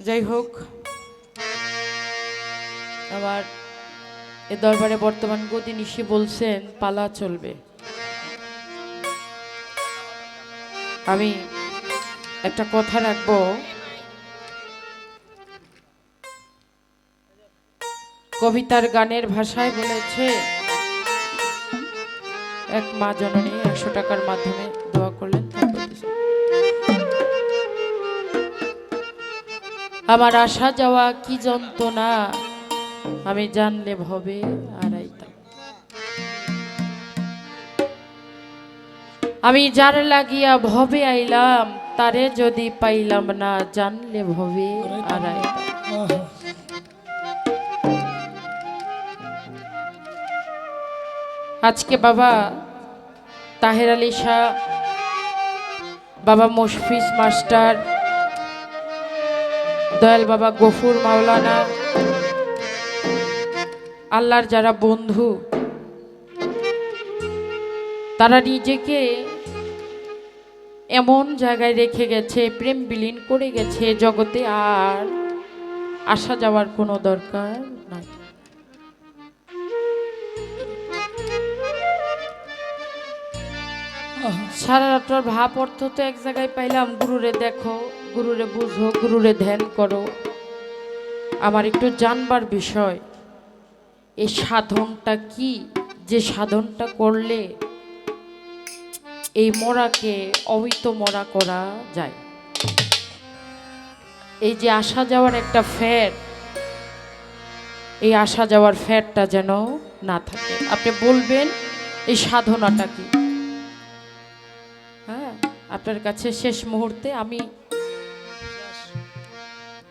যাই হোক আবার এ দরবারে বর্তমান গতি নিশি বলছেন পালা চলবে। আমি একটা কথা রাখব। কবিতার গানের ভাষায় বলেছে, এক মা জননী একশো টাকার মাধ্যমে দোয়া করলেন। আমার আসা যাওয়া কি যন্ত্রণা? আমি জানলে ভবে আড়াইতাম আমি যার লাগিয়া ভবে আইলাম, তারে যদি পাইলাম না, জানলে ভবে আড়াইতাম আজকে বাবা তাহের আলী শাহ, বাবা মুশফিস মাস্টার দয়াল বাবা গফুর, মাওলানা। আল্লাহর যারা বন্ধু, তারা নিজেকে এমন জায়গায় রেখে গেছে, প্রেম বিলীন করে গেছে, জগতে আর আসা যাওয়ার কোনো দরকার নাই। সারা রাত্র ভাব অর্থ তো এক জায়গায় পাইলাম। গুরুরে দেখো। গুরুরে বুঝো, গুরুরে ধ্যান করো। আমার একটু জানবার বিষয় এই সাধনটা কি? যে সাধনটা করলে এই মরাকে অমিত মরা করা যায়? এই যে আসা যাওয়ার একটা ফ্যাট এই আসা যাওয়ার ফ্যাটটা যেন না থাকে। আপনি বলবেন, এই সাধনাটা কি? হ্যাঁ আপনার কাছে শেষ মুহূর্তে আমি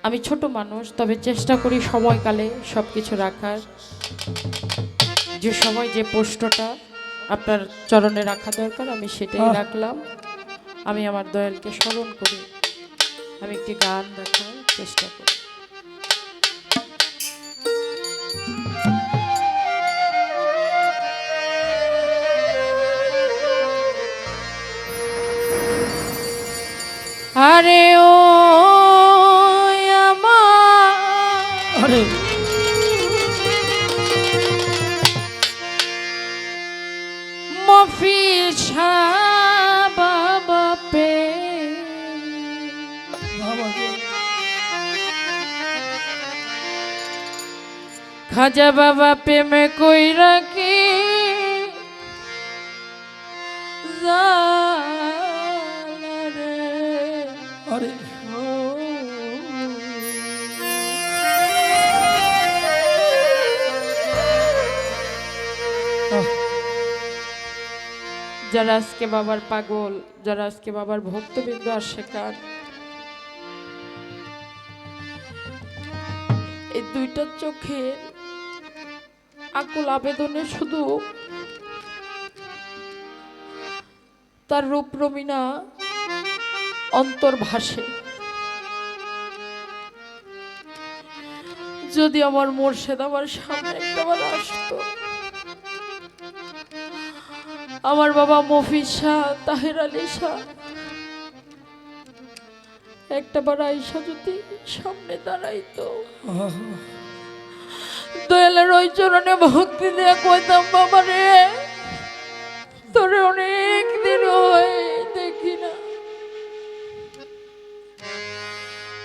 আমি ছোট মানুষ তবে চেষ্টা করি সময়কালে সব কিছু রাখার। যে সময় যে পোস্টটা আপনার চরণে রাখা দরকার আমি সেটাই রাখলাম। আমি আমার দয়ালকে স্মরণ করি। আমি একটি গান রাখার চেষ্টা করি। আরে ও খাজা বাবা প্রেমে কই রাখি? আরে। যারা আজকে বাবার পাগল যারা আজকে বাবার ভক্তবৃন্দ আর শেখার এই দুইটা চোখের আকুল আবেদনে শুধু তার রূপ রমিনা অন্তর ভাসে যদি আমার মোর্শেদ আমার সামনে একটাবার আসতো, আমার বাবা মফিজ শাহ, তাহের আলী শাহ একটা বার আইসা যদি সামনে দাঁড়াইতো। দয়ালের ওই চরণে ভক্তি দিয়ে কইতাম বাবা রে তোরে অনেক দিন হয় দেখি না।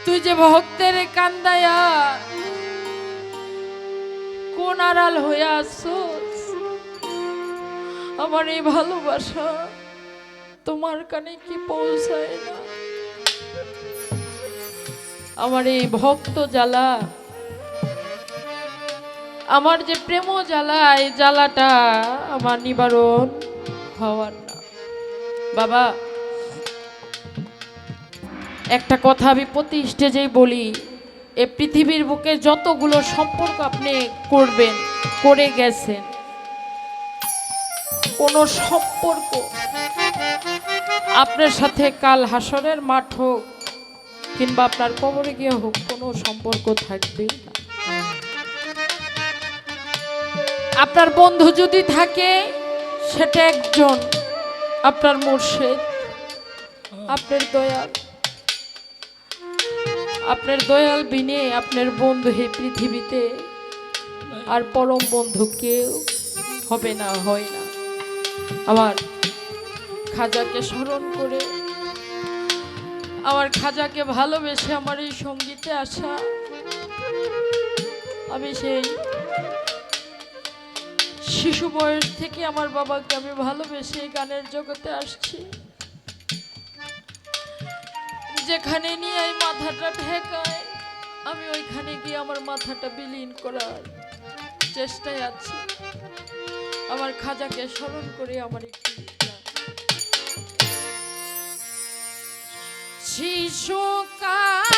তুই যে ভক্তের কান্দায়া, কোন আড়াল হয়ে আসছোস আমার এই ভালোবাসা তোমার কানে কি পৌঁছায় না? আমার এই ভক্ত জ্বালা আমার যে প্রেম জ্বালা এই জ্বালাটা আমার নিবারণ হওয়ার না। বাবা, একটা কথা আমি প্রতি স্টেজেই বলি, এ পৃথিবীর বুকে যতগুলো সম্পর্ক আপনি করবেন, করে গেছেন, কোনো সম্পর্ক আপনার সাথে কাল হাসরের মাঠ হোক কিংবা আপনার কবরে গিয়ে হোক, কোনো সম্পর্ক থাকবে না। আপনার বন্ধু যদি থাকে, সেটা একজন আপনার মুর্শেদ। আপনার দয়াল। আপনার দয়াল বিনে আপনার বন্ধু এই পৃথিবীতে আর পরম বন্ধু কেউ হবে না, হয় না। আমার খাজাকে স্মরণ করে, আমার খাজাকে ভালোবেসে আমার এই সঙ্গীতে আসা, আমি সেই শিশু বয়স থেকে আমার বাবাকে আমি ভালোবেসে গানের জগতে আসছি যেখানে নিয়ে এই মাথাটা ঠেকায় আমি ওইখানে গিয়ে আমার মাথাটা বিলীন করার চেষ্টায় আছি আমার খাজাকে স্মরণ করে আমার একটু গান। শিশুকালে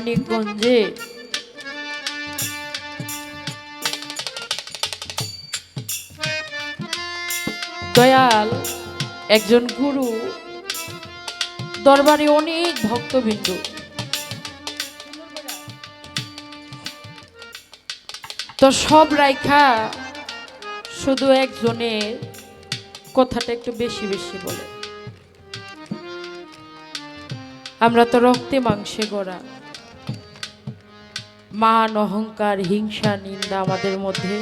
মানিকগঞ্জে দয়াল একজন গুরু, দরবারে অনেক ভক্তবিন্দু। তো সব রাইখা শুধু একজনের কথাটা একটু বেশি বেশি বলে। আমরা তো রক্তে মাংসে গড়া। মান অহংকার, হিংসা, নিন্দা আমাদের মধ্যে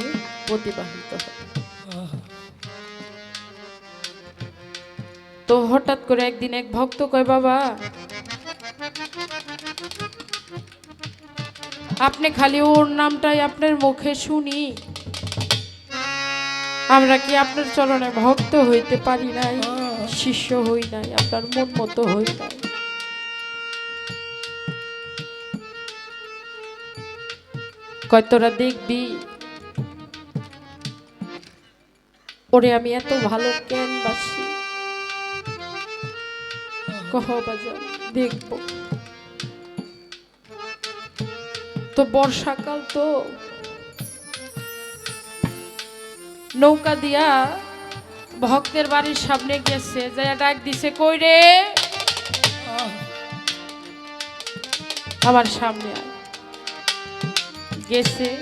প্রতিবাহিত হয়। তো হঠাৎ করে একদিন এক ভক্ত কয়, বাবা, আপনি খালি ওর নামটাই আপনার মুখে শুনি। আমরা কি আপনার চরণে ভক্ত হইতে পারি নাই, শিষ্য হই নাই, আপনার মন মতো হই নাই? কয় তোরা দেখবি? ওরে আমি এত ভালো কেন বাসি? কহ বাজার, দেখব। তো বর্ষাকাল তো নৌকা দিয়া ভক্তের বাড়ির সামনে গেছে, যাইয়া ডাক দিছে, কই রে? আমার সামনে। গেছে।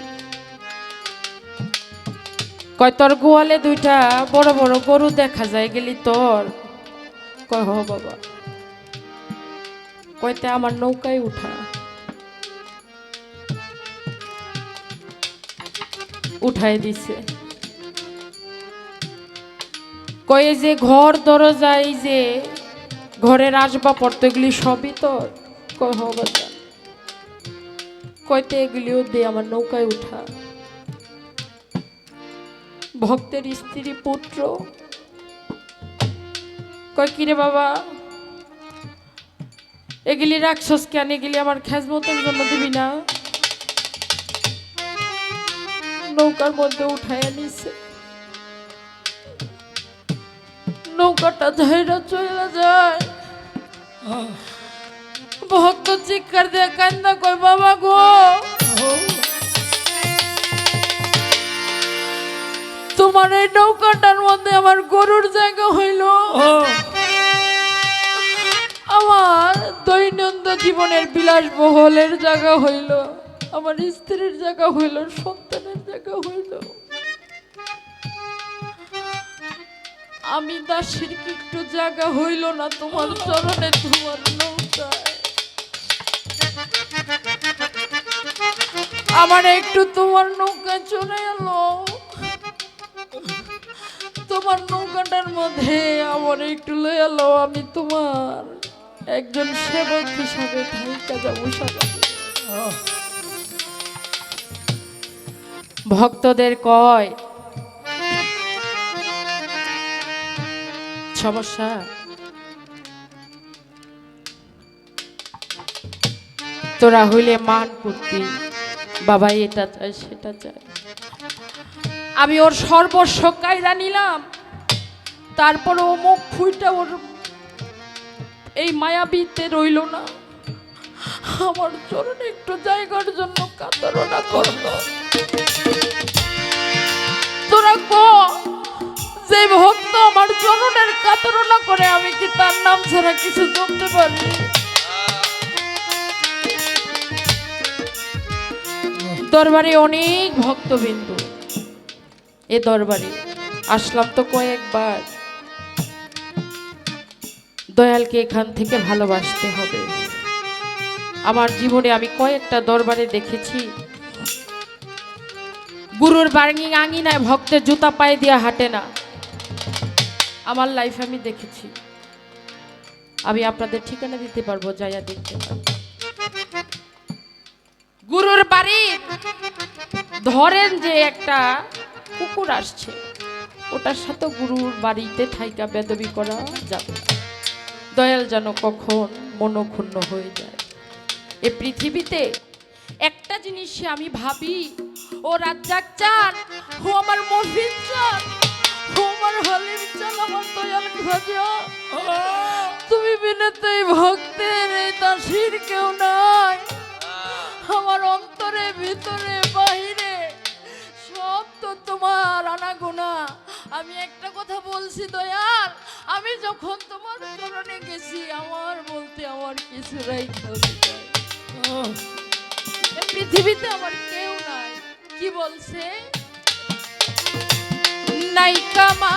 কয়, তোর গোয়ালে দুইটা বড় বড় গরু দেখা যায় গেলি তোর? কয়, হ বাবা। কয়তে আমার নৌকায় উঠা। উঠাই দিছে। কয়ে যে ঘর দরজা এই যে ঘরের আসবাবপত্র এগুলি সবই তোর? কয়, হ কয়তে এগুলিও দে আমার নৌকায় উঠা। ভক্তের স্ত্রী, পুত্র। কয়, কিরে বাবা, এগুলি রাক্ষস কেন? এগুলি আমার খেজমতের জন্য দিবি না? নৌকার মধ্যে উঠাইয়া নিছে নৌকাটা ঝাইরা চলে যায়। ভক্ত চিৎকার দিয়ে কান্দা কয় বাবা গো তোমার এই নৌকাটার মধ্যে আমার গরুর জায়গা হইল আমার দৈনন্দিন জীবনের বিলাসবহলের জায়গা হইল আমার স্ত্রীর জায়গা হইল সন্তানের জায়গা হইল আমি দাসের কি একটু জায়গা হইল না তোমার চরণে তোমার নৌকায় আমার একটু তোমার নৌকা চলে এলো। তোমার নৌকাটার মধ্যে আমার একটু লয়ে এলো, আমি তোমার একজন সেবক হিসাবে থাইকা যাব ভক্তদের কয় সমস্যা তোরা হইলে মান করতি বাবা, এটা চায় সেটা চায় আমি ওর সর্বস্ব কায়রা নিলাম। তারপর ও মুখ ফুইটা ওর এই মায়াবিতে রইল না। আমার চরণ একটু জায়গার জন্য কাতরনা করল। তোরা কো যে ভক্ত আমার চরণের কাতরনা করে আমি কি তার নাম ছাড়া কিছু জমতে পারি? দরবারে অনেক ভক্তবিন্দু। এ দরবারে আসলাম তো কয়েকবার। দয়ালকে এখান থেকে ভালোবাসতে হবে। আমার জীবনে আমি কয়েকটা দরবারে দেখেছি। গুরুর বার্গিং আঙিনায় ভক্তের জুতা পায়ে দিয়ে হাঁটে না। আমার লাইফ আমি দেখেছি। আমি আপনাদের ঠিকানা দিতে পারব, যাইয়া দেখতে পারব। গুরুর বাড়ির ধরেন যে একটা কুকুর আসছে ওটার সাথে গুরুর বাড়িতে থাইকা বেদবি করা যাবে। দয়াল যেন কখন মনক্ষুণ্ণ হয়ে যায়। এ পৃথিবীতে একটা জিনিস আমি ভাবি ও রাজ্জাক চান ও আমার মসজিদ চান ও আমার হালিম চাল আমার দয়াল খোঁজ। তুমি বিনতে ভক্তের এই দাসীর কেউ নাই। আমার অন্তরে, ভিতরে, বাহিরে, সব তো তোমার আনাগোনা। আমি একটা কথা বলছি দয়াল, আমি যখন তোমার চরণে গেছি, আমার বলতে আমার কিছু ও পৃথিবীতে আমার কেউ নাই। কি বলছে? নাইকা মা।